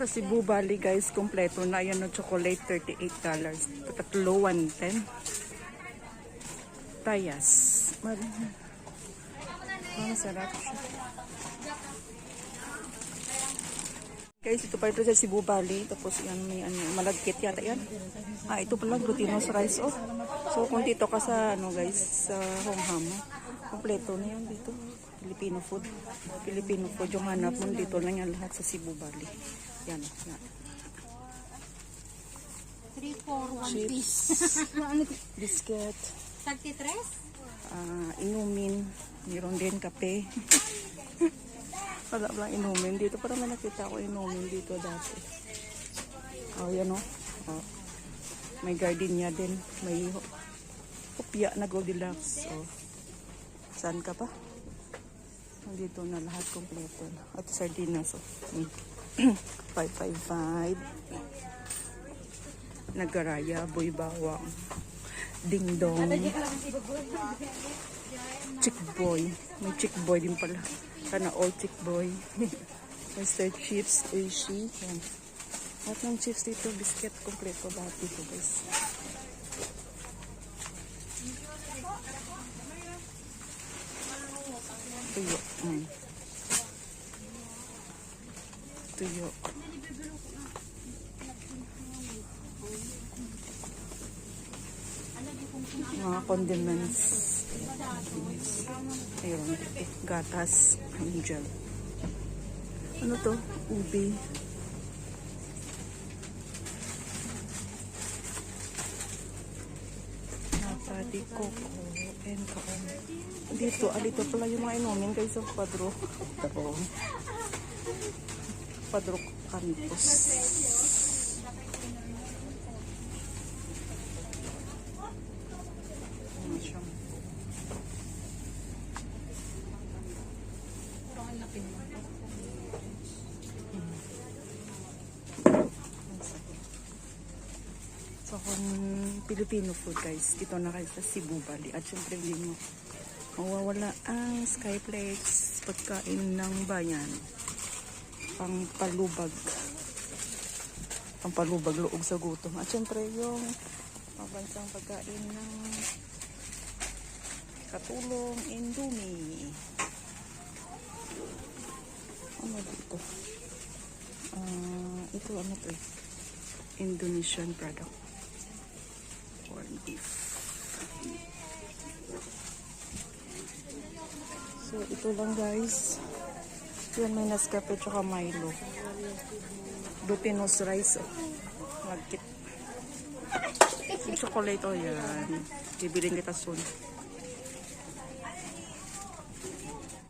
Sa Cebu Valley guys, kompleto na. Yan ang chocolate, $38. Tatlo, 110. Tayas. Mar oh, masarap siya. Guys, ito pa ito sa Cebu Valley. Tapos yan, may ano, malagkit yata yan. Ah, ito pala, glutinous rice. Oh. So, kung dito ka sa, ano guys, sa Hongham, kompleto na yan dito. Filipino food. Filipino food yung hanap mo dito lang yan lahat sa Cebu Valley. Yan. yan. 3 for 1 Chips. piece. ano Biscuit. 33? ah, inumin. Meron din kape. Wala lang inumin dito. Parang may nakita ko inumin dito dati. Oh, yan oh. oh. May gardenia din. May kopya na Goldilocks. Oh. Saan ka pa? Nandito na lahat kompleto. At sardinas. Oh. Mm. 555. Nagaraya, boy bawang. Ding dong. Chick boy. May chick boy din pala. Sana all chick boy. Mr. Chips, Oishi. Yan. Lahat ng chips dito, biscuit, kompleto lahat dito guys. Tuyo. Mm. Tuyo. Mga condiments. Ayun, gatas, angel. Ano to? Ubi. Napati coco and kaon. Dito, alito pala yung mga inumin guys sa Padro. Ito. Padro Campus. So, kung Filipino food guys, dito na kayo sa Cebu Valley. At syempre hindi mo mawawala ang skyflakes pagkain ng bayan. Pangpalubag. Pangpalubag loob sa gutom. At syempre yung pabansang pagkain ng katulong Indomie. Ano dito? Ah, ito ano to eh? Indonesian product. Corn beef. So, ito lang guys. Yan may Nescafe tsaka Milo. Glutinous rice. Oh. Magkit. Yung chocolate oh yan. Bibiling kita soon.